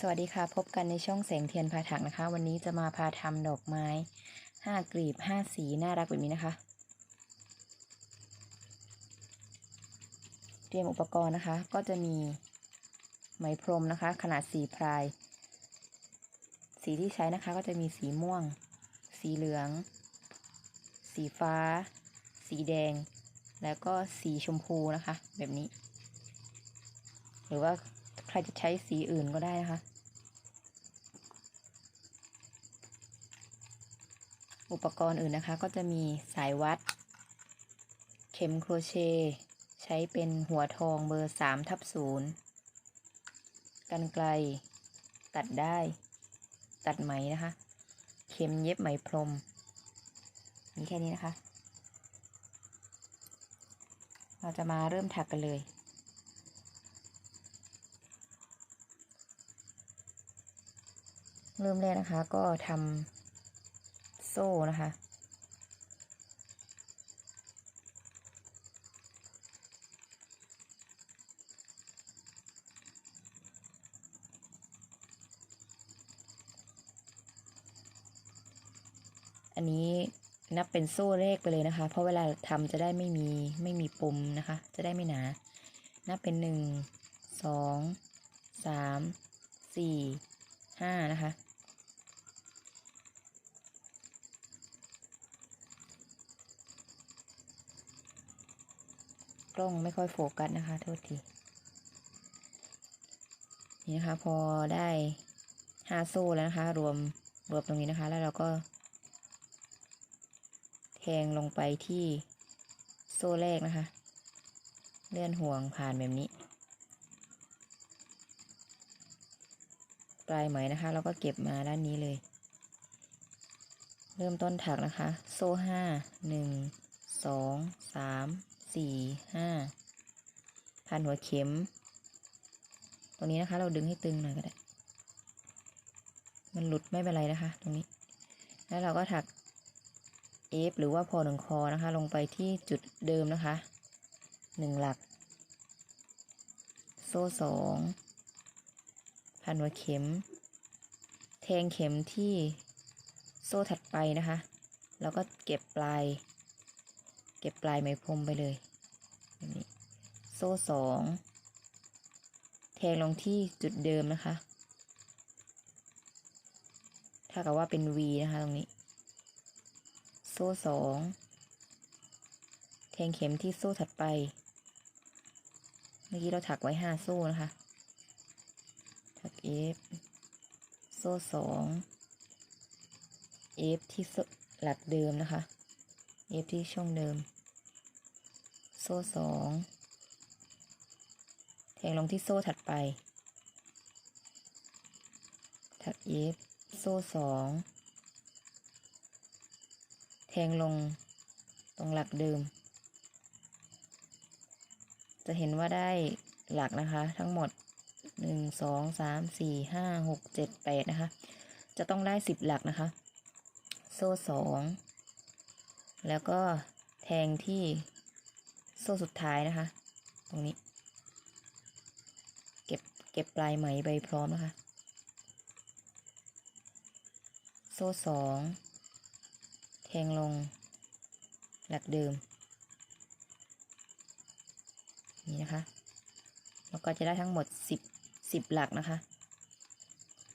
สวัสดีค่ะ พบกันในช่องแสงเทียนพาถักนะคะ วันนี้จะมาพาทำดอกไม้ห้ากลีบห้าสีน่ารักแบบนี้นะคะ เตรียมอุปกรณ์นะคะ ก็จะมีไหมพรมนะคะ ขนาดสีพราย สีที่ใช้นะคะก็จะมีสีม่วง สีเหลือง สีฟ้า สีแดง แล้วก็สีชมพูนะคะ แบบนี้ หรือว่า รจะใช้สีอื่นก็ได้นะคะ อุปกรณ์อื่นนะคะ ก็จะมีสายวัด เข็มโครเชต์ใช้เป็นหัวทองเบอร์สามทับศูนย์กันไกล ตัดได้ ตัดไหมนะคะ เข็มเย็บไหมพรมมีแค่นี้นะคะ เราจะมาเริ่มถักกันเลย เริ่มแรกนะคะ ก็ทำโซ่นะคะ อันนี้นับเป็นโซ่เลขไปเลยนะคะ เพราะเวลาทำจะได้ไม่มีไม่มีปมนะคะ จะได้ไม่หนา นับเป็นหนึ่งสองสามสี่ห้านะคะ กล้องไม่ค่อยโฟกัสนะคะ โทษที นี่นะคะ พอได้ห้าโซ่แล้วนะคะ รวมรวมตรงนี้นะคะ แล้วเราก็ แทงลงไปที่โซ่แรกนะคะ เลื่อนห่วงผ่านแบบนี้ ปลายไหมนะคะ เราก็เก็บมาด้านนี้เลย เริ่มต้นถักนะคะ โซ่ห้าหนึ่งสองสาม สี่ห้าพันหัวเข็ม ตรงนี้นะคะ เราดึงให้ตึงหน่อยก็ได้ มันหลุดไม่เป็นไรนะคะ ตรงนี้ แล้วเราก็ถักเอฟหรือว่าพอหนึ่งคอนะคะ ลงไปที่จุดเดิมนะคะหนึ่งหลัก โซ่สองพันหัวเข็ม แทงเข็มที่โซ่ถัดไปนะคะ แล้วก็เก็บปลาย เก็บปลายไหมพรมไปเลย โซ่สองแทงลงที่จุดเดิมนะคะ ถ้ากับว่าเป็น V นะคะตรงนี้ โซ่สองแทงเข็มที่โซ่ถัดไป เมื่อกี้เราถักไว้ห้าโซ่นะคะ ถัก F โซ่สอง F ที่หลักเดิมนะคะ F ที่ช่องเดิม โซ่สอง งลงที่โซ่ถัดไป ถัก F โซ่สองแทงลงตรงหลักเดิม จะเห็นว่าได้หลักนะคะ ทั้งหมดหนึ่งสองสามสี่ห้าหกเจ็ดแปดนะคะ จะต้องได้สิบหลักนะคะ โซ่สองแล้วก็แทงที่โซ่สุดท้ายนะคะ ตรงนี้ เก็บปลายไหมไปพร้อมนะคะ โซ่สองแทงลง หลักเดิม นี่นะคะ แล้วก็จะได้ทั้งหมดสิบสิบหลักนะคะ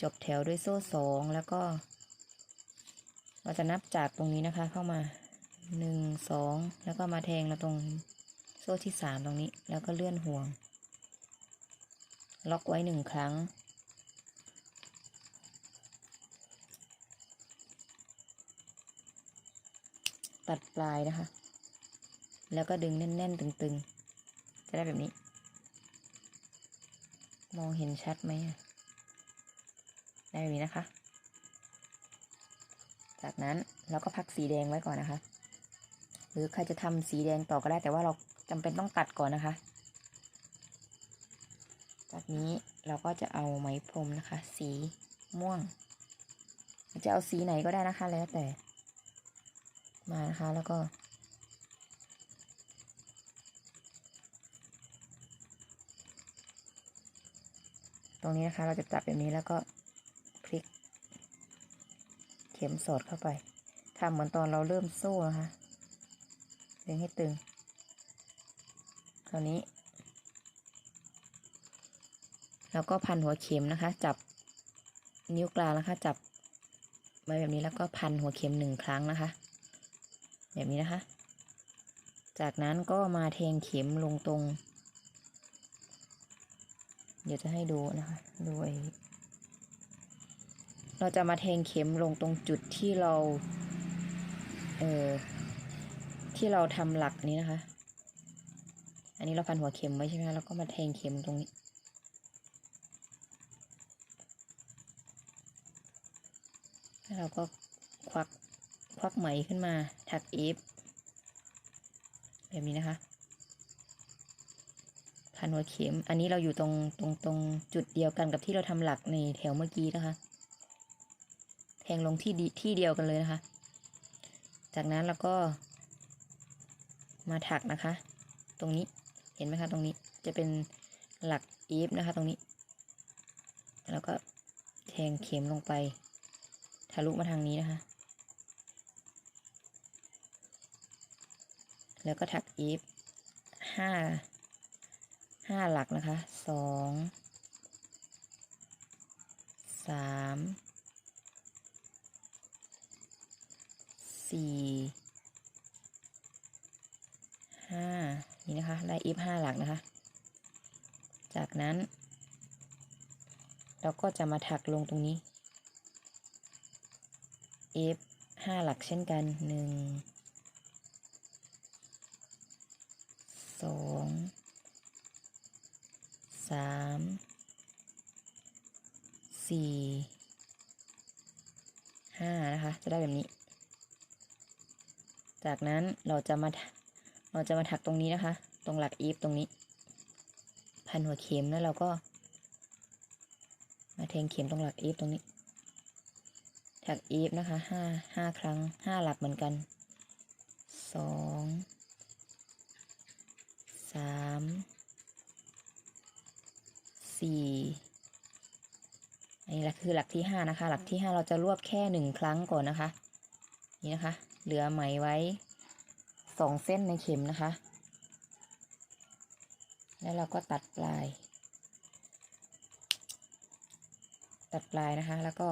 จบแถวด้วยโซ่สองแล้วก็ เราจะนับจากตรงนี้นะคะเข้ามาหนึ่งสองแล้วก็มาแทงเราตรงโซ่ที่สามตรงนี้แล้วก็เลื่อนห่วง ล็อกไว้หนึ่งครั้ง ตัดปลายนะคะ แล้วก็ดึงแน่น ๆ ตึง ๆ จะได้แบบนี้ มองเห็นชัดไหมได้แบบนี้นะคะ จากนั้นเราก็พักสีแดงไว้ก่อนนะคะ หรือใครจะทำสีแดงต่อก็ได้แต่ว่าเราจำเป็นต้องตัดก่อนนะคะ จากนี้เราก็จะเอาไหมพรมนะคะ สีม่วง จะเอาสีไหนก็ได้นะคะแล้วแต่ มานะคะแล้วก็ ตรงนี้นะคะเราจะจับแบบนี้แล้วก็พลิก เข็มสอดเข้าไปทำเหมือนตอนเราเริ่มโซ่นะคะดึงให้ตึง คราวนี้ แล้วก็พันหัวเข็มนะคะ จับนิ้วกลางนะคะ จับไว้แบบนี้แล้วก็พันหัวเข็มหนึ่งครั้งนะคะ แบบนี้นะคะ จากนั้นก็มาแทงเข็มลงตรง เดี๋ยวจะให้ดูนะคะดูไอเราจะมาแทงเข็มลงตรงจุดที่เรา เออที่เราทำหลักนี้นะคะ อันนี้เราพันหัวเข็มไว้ใช่ไหมคะแล้วก็มาแทงเข็มตรงนี้ เราก็ควักควักไหมขึ้นมาถักเอฟแบบนี้นะคะพันหัวเข็ม อันนี้เราอยู่ตรงตรงตรงจุดเดียวกันกับที่เราทำหลักในแถวเมื่อกี้นะคะ แทงลงที่ที่เดียวกันเลยนะคะ จากนั้นเราก็มาถักนะคะ ตรงนี้เห็นไหมคะตรงนี้จะเป็นหลักเอฟนะคะ ตรงนี้ แล้วก็แทงเข็มลงไป ทะลุมาทางนี้นะคะ แล้วก็ถักอีฟห้าห้าหลักนะคะสองสามสี่ห้านี่นะคะ ได้อีฟห้าหลักนะคะ จากนั้น เราก็จะมาถักลงตรงนี้ F ห้าหลักเช่นกันหนึ่งสองสามสี่ห้านะคะ จะได้แบบนี้ จากนั้นเราจะมาเราจะมาถักตรงนี้นะคะ ตรงหลัก F ตรงนี้ พันหัวเข็มแล้วเราก็ มาแทงเข็มตรงหลัก F ตรงนี้ ถักอีฟนะคะห้าห้าครั้งห้าหลักเหมือนกันสองสามสี่อันนี้แหละคือหลักที่ห้านะคะ หลักที่ห้าเราจะรวบแค่หนึ่งครั้งก่อนนะคะ นี่นะคะ เหลือไหมไว้สองเส้นในเข็มนะคะ แล้วเราก็ตัดปลาย ตัดปลายนะคะ แล้วก็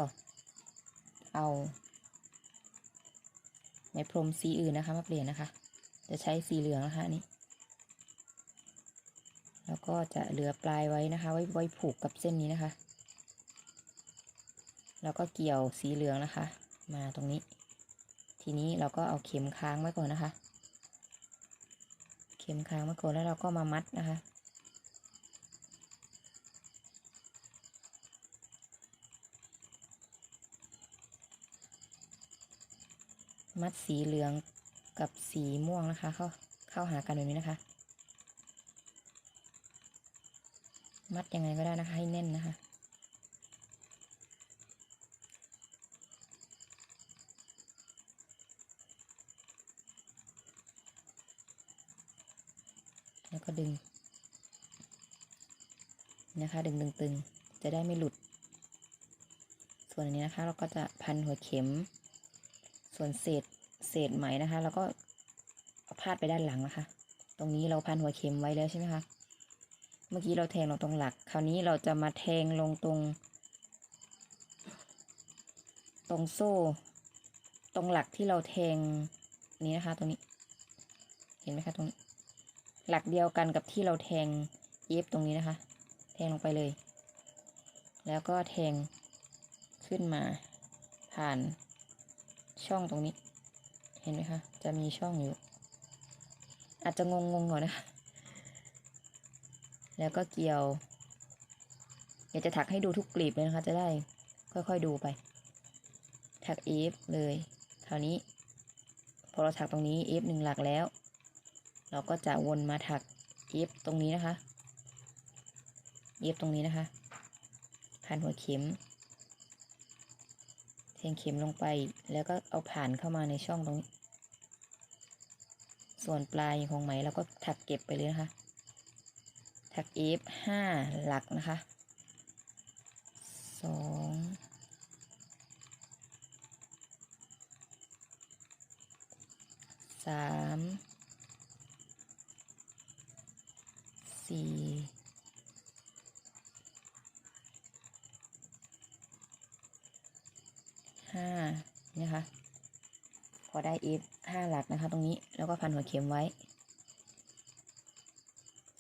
เอาไหมพรมสีอื่นนะคะ มาเปลี่ยนนะคะ จะใช้สีเหลืองนะคะนนี้ แล้วก็จะเหลือปลายไว้นะคะ ไว้ไว้ผูกกับเส้นนี้นะคะ แล้วก็เกี่ยวสีเหลืองนะคะ มาตรงนี้ ทีนี้เราก็เอาเข็มค้างไว้ก่อนนะคะ เข็มค้างไว้ก่อนแล้วเราก็มามัดนะคะ มัดสีเหลืองกับสีม่วงนะคะ เข้าเข้าหากันแบบนี้นะคะ มัดยังไงก็ได้นะคะให้แน่นนะคะแล้วก็ดึงนะคะ ดึงดึงตึงจะได้ไม่หลุด ส่วนอันนี้นะคะ เราก็จะพันหัวเข็ม ส่วนเศษเศษไหมนะคะแล้วก็พาดไปด้านหลังนะคะ ตรงนี้เราพันหัวเข็มไว้แล้วใช่ไหมคะ เมื่อกี้เราแทงลงตรงหลัก คราวนี้เราจะมาแทงลงตรง ตรงโซ่ ตรงหลักที่เราแทงนี้นะคะ ตรงนี้ เห็นไหมคะตรงนี้ หลักเดียวกันกับที่เราแทงเย็บตรงนี้นะคะ แทงลงไปเลย แล้วก็แทงขึ้นมาผ่าน ช่องตรงนี้ เห็นไหมคะ จะมีช่องอยู่ อาจจะงงงๆหน่อยนะคะแล้วก็เกี่ยวเดี๋ยวจะถักให้ดูทุกกลีบเลยนะคะ จะได้ค่อยๆดูไป ถักเอฟเลยคราวนี้ พอเราถักตรงนี้เอฟหนึ่งหลักแล้ว เราก็จะวนมาถักเอฟตรงนี้นะคะเอฟตรงนี้นะคะ พันหัวเข็ม แทงเข็มลงไปแล้วก็เอาผ่านเข้ามาในช่องตรงนี้ ส่วนปลายของไหมเราก็ถักเก็บไปเลยนะคะ ถักเอฟห้าหลักนะคะสองสาม ห้านะคะ พอได้ f ห้าหลักนะคะ ตรงนี้แล้วก็พันหัวเข็มไว้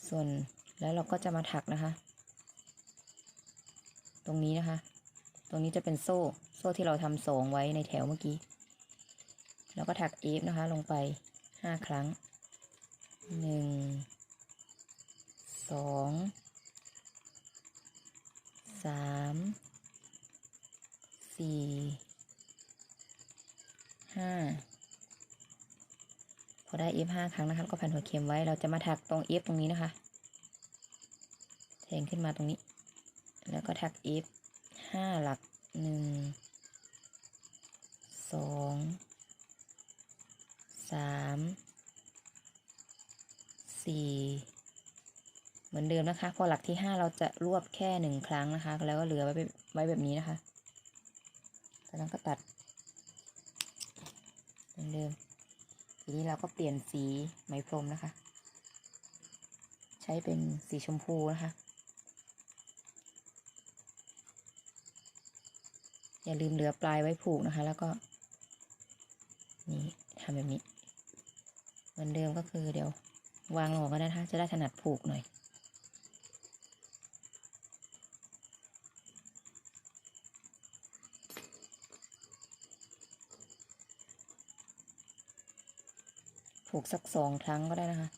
ส่วนแล้วเราก็จะมาถักนะคะ ตรงนี้นะคะ ตรงนี้จะเป็นโซ่ โซ่ที่เราทำสองไว้ในแถวเมื่อกี้ แล้วก็ถัก f นะคะ ลงไปห้าครั้งหนึ่งสองสามสี่ ห้าพอได้ f ห้าครั้งนะคะแล้วก็พันหัวเข็มไว้ เราจะมาถักตรง f ตรงนี้นะคะ แทงขึ้นมาตรงนี้ แล้วก็ถัก f ห้าหลักหนึ่งสองสามสี่เหมือนเดิมนะคะ พอหลักที่ห้าเราจะรวบแค่หนึ่งครั้งนะคะ แล้วก็เหลือไว้แบบไว้แบบนี้นะคะจากนั้นก็ตัด เดิม ทีนี้เราก็เปลี่ยนสีไหมพรมนะคะ ใช้เป็นสีชมพูนะคะ อย่าลืมเหลือปลายไว้ผูกนะคะ แล้วก็ นี่ทำแบบนี้ เหมือนเดิมก็คือเดี๋ยว วางลงก็ได้นะคะจะได้ถนัดผูกหน่อย ผูกสักสองครั้งก็ได้นะคะ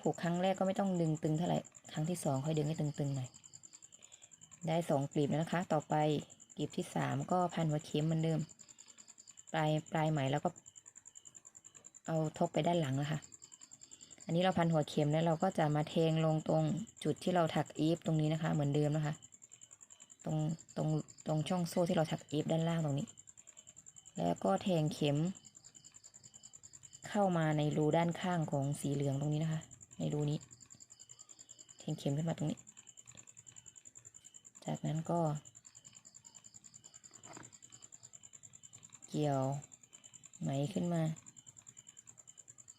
ผูกครั้งแรกก็ไม่ต้องดึงตึงเท่าไหร่ ครั้งที่สองค่อยดึงให้ตึงๆหน่อย ได้สองกลีบแล้วนะคะ ต่อไปกลีบที่สามก็พันหัวเข็มเหมือนเดิม ปลายปลายไหมแล้วก็ เอาทกไปด้านหลังนะคะ อันนี้เราพันหัวเข็มแล้วเราก็จะมาแทงลงตรงจุดที่เราถักอีฟตรงนี้นะคะ เหมือนเดิมนะคะ ตรงตรงตรงช่องโซ่ที่เราถักอีฟด้านล่างตรงนี้ แล้วก็แทงเข็ม เข้ามาในรูด้านข้างของสีเหลืองตรงนี้นะคะ ในรูนี้แทงเข็มขึ้นมาตรงนี้ จากนั้นก็ เกี่ยวไหมขึ้นมา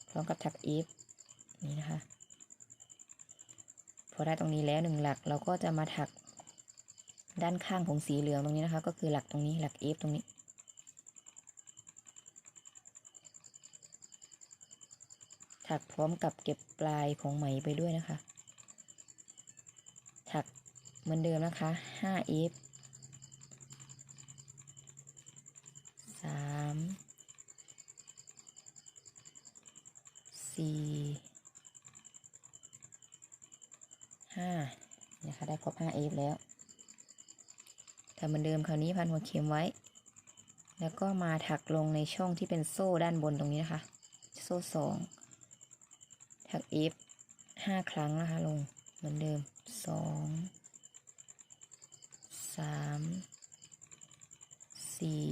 พร้อมกับถักอีฟนี่นะคะ พอได้ตรงนี้แล้วหนึ่งหลักเราก็จะมาถักด้านข้างของสีเหลืองตรงนี้นะคะ ก็คือหลักตรงนี้หลักเอฟตรงนี้ ถักพร้อมกับเก็บปลายของไหมไปด้วยนะคะ ถักเหมือนเดิมนะคะห้าอีฟสามสี่ห้านะคะ ได้ครบห้าเอฟแล้วทำเหมือนเดิมคราวนี้พันหัวเข็มไว้ แล้วก็มาถักลงในช่องที่เป็นโซ่ด้านบนตรงนี้นะคะ โซ่สอง ถักเอฟห้าครั้งนะคะลงเหมือนเดิมสองสามสี่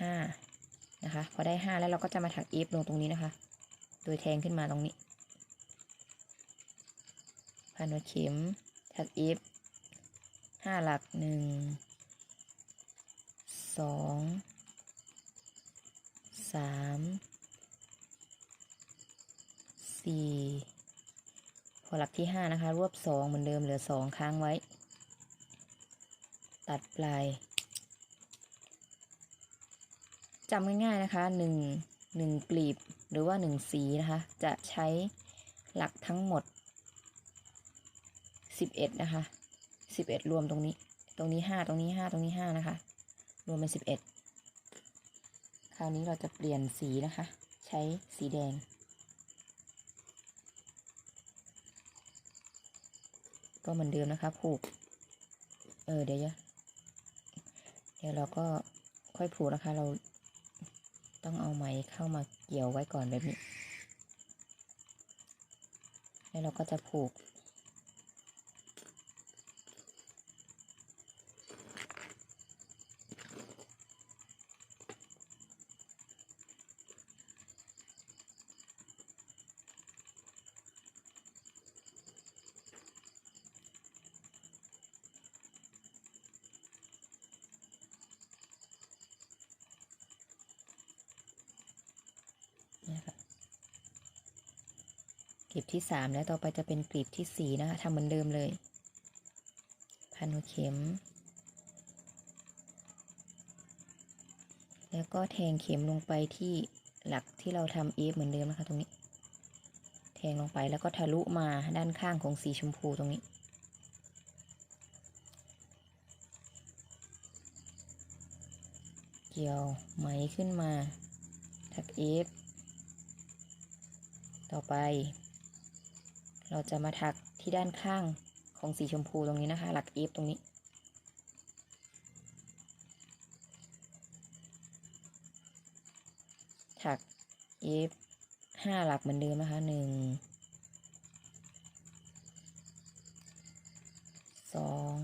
ห้านะคะพอได้ห้าแล้วเราก็จะมาถักเอฟลงตรงนี้นะคะ โดยแทงขึ้นมาตรงนี้พันหัวเข็มถักเอฟห้าหลักหนึ่งสองสาม สี่พอหลักที่ห้านะคะ รวบสองเหมือนเดิมเหลือสองค้างไว้ ตัดปลายจำง่ายๆนะคะหนึ่งหนึ่งกลีบหรือว่าหนึ่งสีนะคะ จะใช้หลักทั้งหมดสิบเอ็ดนะคะสิบเอ็ดรวมตรงนี้ ตรงนี้ห้าตรงนี้ห้าตรงนี้ห้านะคะ รวมเป็นสิบเอ็ดคราวนี้เราจะเปลี่ยนสีนะคะ ใช้สีแดง ก็เหมือนเดิมนะคะผูก เออเดี๋ยวจะเดี๋ยวเราก็ค่อยผูกนะคะ เราต้องเอาไหมเข้ามาเกี่ยวไว้ก่อนแบบนี้ แล้วเราก็จะผูก กลีบที่สามแล้วต่อไปจะเป็นกลีบที่สี่นะคะทำเหมือนเดิมเลย พันหัวเข็ม แล้วก็แทงเข็มลงไปที่หลักที่เราทำเอฟเหมือนเดิมนะคะตรงนี้ แทงลงไปแล้วก็ทะลุมาด้านข้างของสีชมพูตรงนี้ เกี่ยวไหมขึ้นมาถักเอฟต่อไป เราจะมาถักที่ด้านข้างของสีชมพูตรงนี้นะคะ หลักเอฟตรงนี้ ถักเอฟห้าหลักเหมือนเดิมนะคะหนึ่ง สอง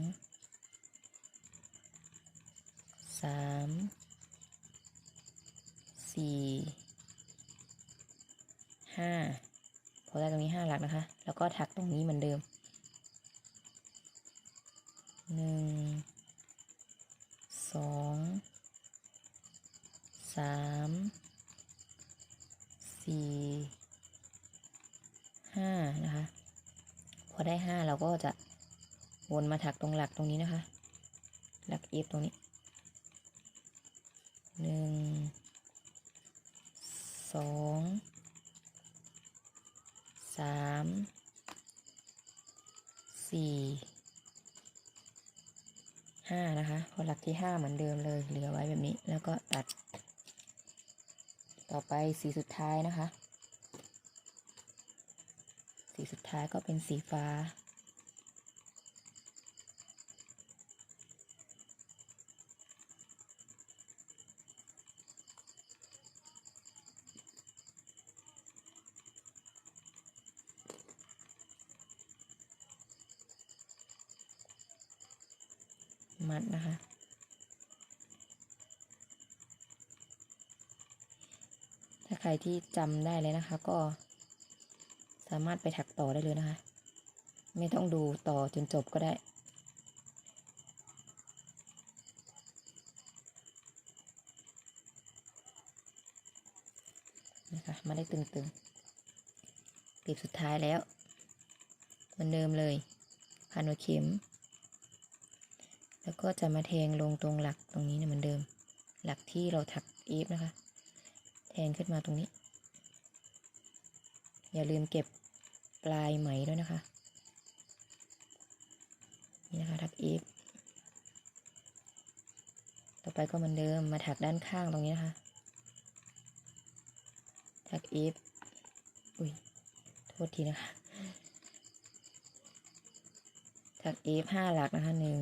สาม สี่ ห้า พอได้ตรงนี้ห้าหลั ล้วก็ถักตรงนี้เหมือนเดิมหนึ่งสองสามสี่ห้านะคะ พอได้ห้าเราก็จะวนมาถักตรงหลักตรงนี้นะคะ หลักเอฟตรงนี้หนึ่งสองสาม สี่ห้านะคะพอหลักที่ห้าเหมือนเดิมเลย เหลือไว้แบบนี้ แล้วก็ตัด ต่อไปสีสุดท้ายนะคะ สีสุดท้ายก็เป็นสีฟ้า รที่จำได้เลยนะคะ ก็ สามารถไปถักต่อได้เลยนะคะ ไม่ต้องดูต่อจนจบก็ได้ นะคะ มาได้ตึงๆกลีบสุดท้ายแล้ว เหมือนเดิมเลยพันหัวเข็ม แล้วก็จะมาแทงลงตรงหลักตรงนี้เนี่ยเหมือนเดิม หลักที่เราถักเอฟนะคะ แทงขึ้นมาตรงนี้ อย่าลืมเก็บปลายไหมด้วยนะคะ นี่นะคะถักเอฟต่อไปก็เหมือนเดิมมาถักด้านข้างตรงนี้นะคะถักเอฟอุ้ยโทษทีนะคะถักเอฟห้าหลักนะคะหนึ่ง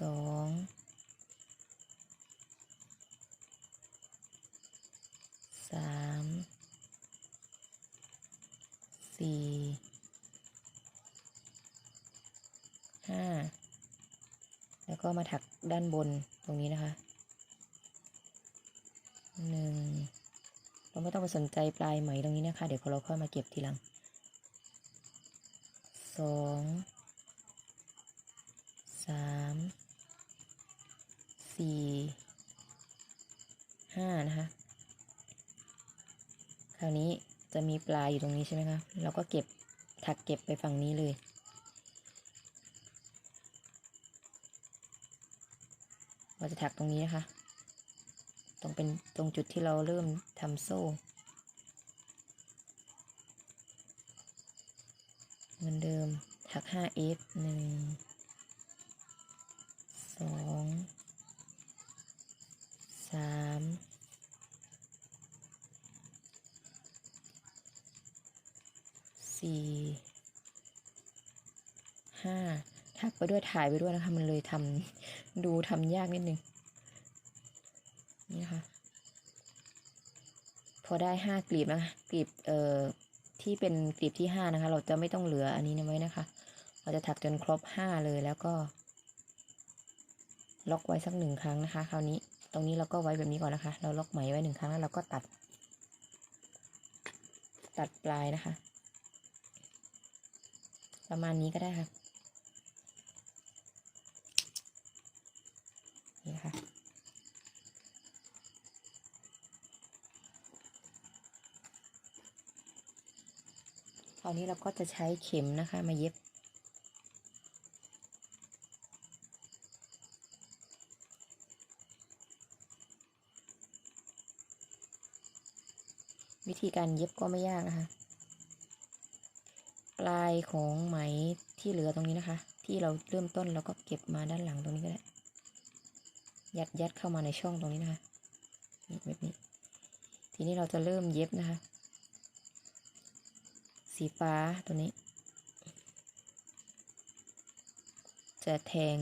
สอง สามสี่ห้าแล้วก็มาถักด้านบนตรงนี้นะคะหนึ่งเราไม่ต้องไปสนใจปลายไหมตรงนี้นะคะ เดี๋ยวเราค่อยมาเก็บทีหลังสองสามสี่ ปลายอยู่ตรงนี้ใช่ไหมคะเราก็เก็บถักเก็บไปฝั่งนี้เลย เราจะถักตรงนี้นะคะ ตรงเป็นตรงจุดที่เราเริ่มทำโซ่ เหมือนเดิมถัก 5F 1 ถ่ายไปด้วยนะคะ มันเลยทำดูทำยากนิดนึงนี่นะคะพอได้ห้ากลีบนะคะกลีบเอ่อที่เป็นกลีบที่ห้านะคะ เราจะไม่ต้องเหลืออันนี้ไว้นะคะ เราจะถักจนครบห้าเลยแล้วก็ ล็อกไว้สักหนึ่งครั้งนะคะ คราวนี้ตรงนี้เราก็ไว้แบบนี้ก่อนนะคะ เราล็อกไหมไว้หนึ่งครั้งแล้วเราก็ตัด ตัดปลายนะคะ ประมาณนี้ก็ได้ค่ะ นี่นะคะ พอ ราว นี้เราก็จะใช้เข็มนะคะมาเย็บ วิธีการเย็บก็ไม่ยากนะคะ ปลายของไหมที่เหลือตรงนี้นะคะ ที่เราเริ่มต้นเราก็เก็บมาด้านหลังตรงนี้ก็ได้ยัดยัดเข้ามาในช่องตรงนี้นะคะนี่แบบนี้ทีนี้เราจะเริ่มเย็บนะคะ สีฟ้าตัวนี้ จะแทง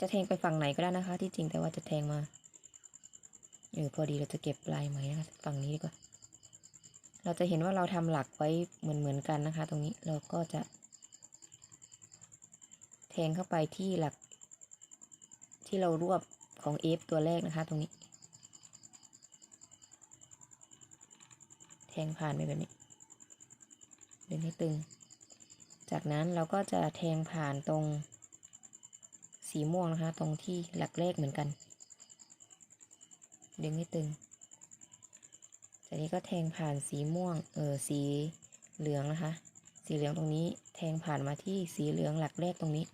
จะแทงไปฝั่งไหนก็ได้นะคะ ที่จริงแต่ว่าจะแทงมาเออพอดีเราจะเก็บปลายไหมนะคะฝั่งนี้ดีกว่า เราจะเห็นว่าเราทำหลักไว้เหมือนเหมือนกันนะคะ ตรงนี้เราก็จะ แทงเข้าไปที่หลัก ที่เรารวบของ F ตัวแรกนะคะ ตรงนี้ แทงผ่านไปแบบนี้ ดึงให้ตึง จากนั้นเราก็จะแทงผ่านตรงสีม่วงนะคะ ตรงที่หลักแรกเหมือนกัน ดึงให้ตึง จากนี้ก็แทงผ่านสีม่วง เออสีเหลืองนะคะ สีเหลืองตรงนี้แทงผ่านมาที่สีเหลืองหลักแรกตรงนี้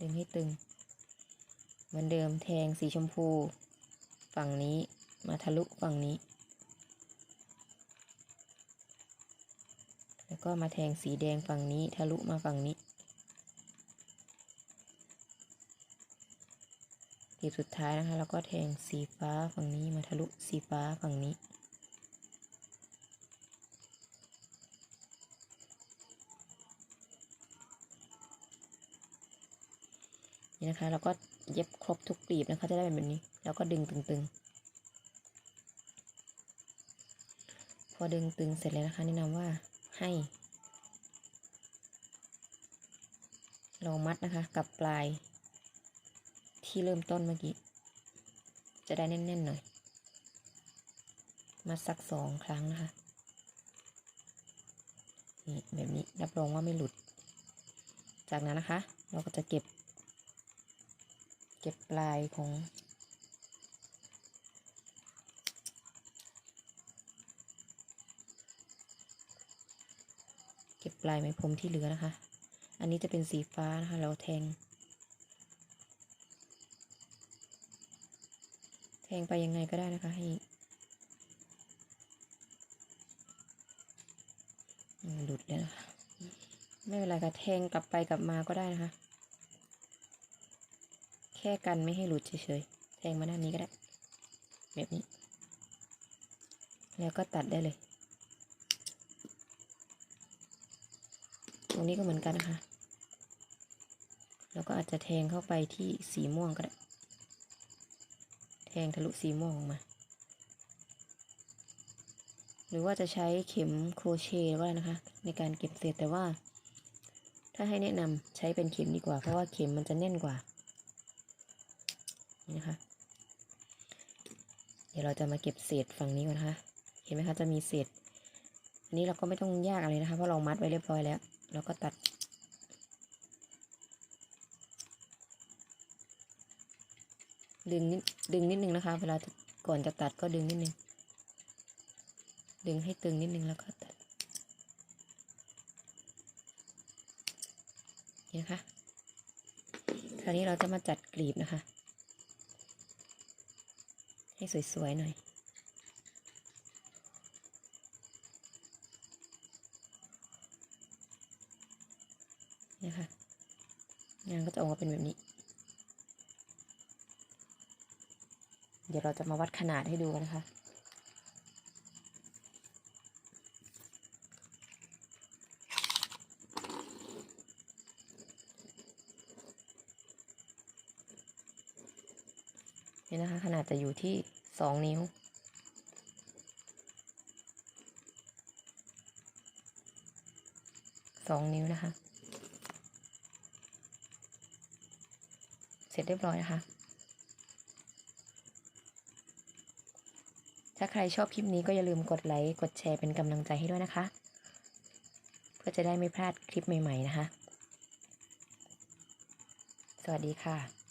ดึงให้ตึง เหมือนเดิมแทงสีชมพู ฝั่งนี้มาทะลุฝั่งนี้ ก็มาแทงสีแดงฝั่งนี้ทะลุมาฝั่งนี้ทีสุดท้ายนะคะแล้วก็แทงสีฟ้าฝั่งนี้มาทะลุสีฟ้าฝั่งนี้ นี่นะคะเราก็เย็บครบทุกกลีบนะคะจะได้เป็นแบบนี้ แล้วก็ดึงตึงๆ พอดึงตึงเสร็จแล้วนะคะแนะนำว่า ให้เรามัดนะคะกับปลาย ที่เริ่มต้นเมื่อกี้ จะได้แน่นๆหน่อย มัดสักสองครั้งนะคะนี่แบบนี้รับรองว่าไม่หลุด จากนั้นนะคะ เราก็จะเก็บ เก็บปลายของ ลายไหมพรมที่เหลือนะคะ อันนี้จะเป็นสีฟ้านะคะ เราแทง แทงไปยังไงก็ได้นะคะ ให้หลุดแล้วนะคะ ไม่เป็นไรค่ะแทงกลับไปกลับมาก็ได้นะคะ แค่กันไม่ให้หลุดเฉยๆ แทงมาด้านนี้ก็ได้ แบบนี้ แล้วก็ตัดได้เลย รงนี้ก็เหมือนกันนะคะ แล้วก็อาจจะแทงเข้าไปที่สีม่วงก็ได้ แทงทะลุสีม่วงออกมา หรือว่าจะใช้เข็มโครเชต์ก็ได้นะคะ ในการเก็บเศษแต่ว่า ถ้าให้แนะนำใช้เป็นเข็มดีกว่า เพราะว่าเข็มมันจะแน่นกว่า นี่นะคะ เดี๋ยวเราจะมาเก็บเศษฝั่งนี้ก่อนนะคะ เห็นไหมคะจะมีเศษอันนี้เราก็ไม่ต้องยากอะไรนะคะ เพราะเรามัดไว้เรียบร้อยแล้ว เราก็ตัด ดึงนิดดึงนิดนึงนะคะ เวลาก่อนจะตัดก็ดึงนิดนึง ดึงให้ตึงนิดนึงแล้วก็ตัดนี่นะคะ คราวนี้เราจะมาจัดกลีบนะคะ ให้สวยๆหน่อย ก็เป็นแบบนี้ เดี๋ยวเราจะมาวัดขนาดให้ดูกันนะคะนี่นะคะ ขนาดจะอยู่ที่สองนิ้ว สองนิ้วนะคะ เสร็จเรียบร้อยนะคะ ถ้าใครชอบคลิปนี้ก็อย่าลืมกดไลค์ กดแชร์เป็นกำลังใจให้ด้วยนะคะ เพื่อจะได้ไม่พลาดคลิปใหม่ ๆ นะคะ สวัสดีค่ะ